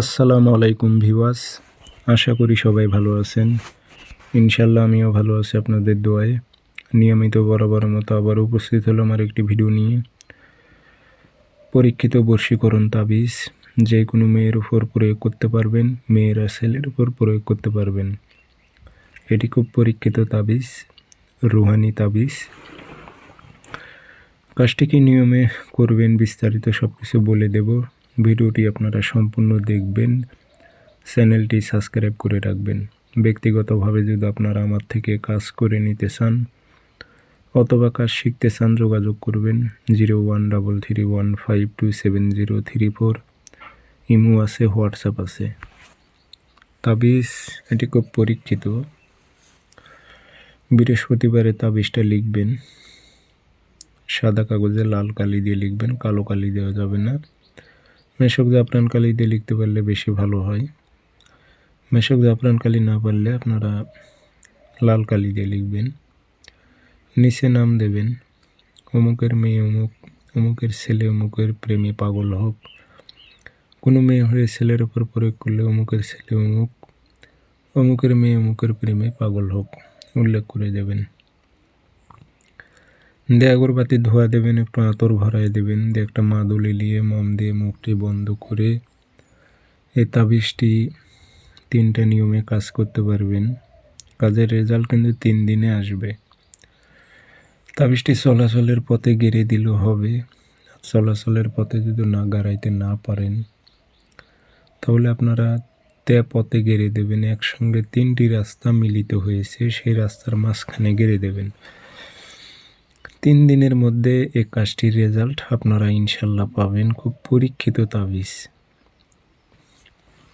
আসসালামু আলাইকুম ভিওয়াস আশা করি সবাই ভালো আছেন। ইনশাল্লাহ আমিও ভালো আছি আপনাদের দোয়ায়। নিয়মিত বরাবর মতো আবার উপস্থিত হলাম আর একটি ভিডিও নিয়ে। পরীক্ষিত বর্ষীকরণ তাবিজ, যে কোনো মেয়ের উপর প্রয়োগ করতে পারবেন, মেয়েরা ছেলের উপর প্রয়োগ করতে পারবেন। এটি খুব পরীক্ষিত তাবিজ, রুহানি তাবিজ। কাজটি কি নিয়মে করবেন বিস্তারিত সব কিছু বলে দেব। ভিডিওটি আপনারা সম্পূর্ণ দেখবেন, চ্যানেলটি সাবস্ক্রাইব করে রাখবেন। ব্যক্তিগতভাবে যদি আপনারা আমার থেকে কাজ করে নিতে চান অথবা কাজ শিখতে চান, যোগাযোগ করবেন zero one double three one five two seven zero three four. Imo আছে, হোয়াটসঅ্যাপ আছে। তাবিজ এটি খুব পরীক্ষিত। বৃহস্পতিবারে তাবিজটা লিখবেন। সাদা কাগজে লাল কালি দিয়ে লিখবেন, কালো কালি দেওয়া যাবে না। মেশক জাফরান কালি দিয়ে লিখতে পারলে বেশি ভালো হয়। মেশক জাফরান কালি না পারলে আপনারা লাল কালি দিয়ে লিখবেন। নিচে নাম দেবেন, অমুকের মেয়ে অমুক, অমুকের ছেলে অমুকের প্রেমে পাগল হোক। কোনো মেয়ে হয়ে ছেলের ওপর প্রয়োগ করলে অমুকের ছেলে অমুক, অমুকের মেয়ে অমুকের প্রেমে পাগল হোক, উল্লেখ করে দেবেন। দিয়ে আগরবাতি ধোয়া দেবেন, একটু আতর ভরাই দেবেন। দিয়ে একটা মাদুলি নিয়ে মম দিয়ে মুখটি বন্ধ করে এই তাবিজটি তিনটা নিয়মে কাজ করতে পারবেন। কাজের রেজাল্ট কিন্তু তিন দিনে আসবে। তাবিজটি চলাচলের পথে গেড়ে দিলেও হবে। চলাচলের পথে যদি না গাড়াইতে না পারেন, তাহলে আপনারা তে পথে গেড়ে দেবেন। একসঙ্গে তিনটি রাস্তা মিলিত হয়েছে, সেই রাস্তার মাঝখানে গেড়ে দেবেন। তিন দিনের মধ্যে এই কাজটির রেজাল্ট আপনারা ইনশাল্লাহ পাবেন। খুব পরীক্ষিত তাবিজ।